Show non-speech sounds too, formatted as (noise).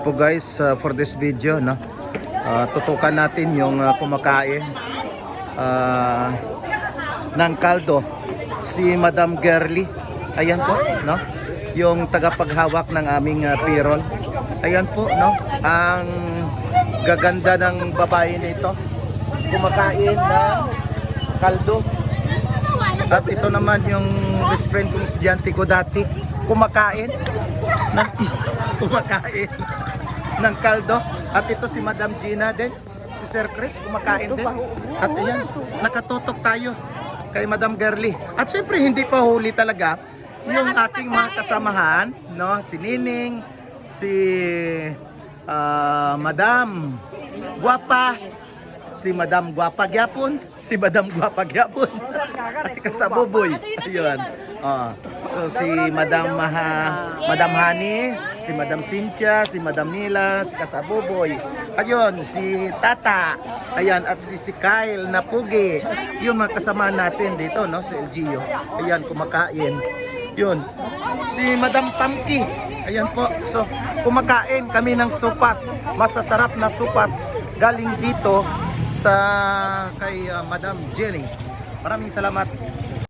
po guys uh, for this video no? Uh, tutukan natin yung uh, kumakain uh, ng kaldo. Si Madam Gerly ayan po no? Yung tagapaghawak ng aming uh, payroll. Ayan po no? Ang gaganda ng babae nito kumakain ng kaldo. At ito naman yung best friend kong estudyante ko dati kumakain ng (laughs) kumakain ng kaldo. At ito si Madam Gina din. Si Sir Chris kumakain din. at ayan nakatutok tayo kay Madam Gerly at syempre hindi pa huli talaga yung ating mga kasamahan no? Si Nining si ah, Madam Guapa si Madam Guapa Gyapon, si Madam Guapa Gyapon, (laughs) at si Kasabuboy. Ayun. Ah, so si Madam Maha, Madam Hani, si Madam Cynthia, si Madam Nila, si Kasabuboy. Ayun, si Tata. Ayan, at si si Kyle na pugi. Yung mga kasama natin dito, no, sa LGU. Ayan, kumakain. Yun. Si Madam Pamki. Ayan po. So, kumakain kami ng supas. Masasarap na supas galing dito sa kay uh, Madam Jenny. Maraming salamat.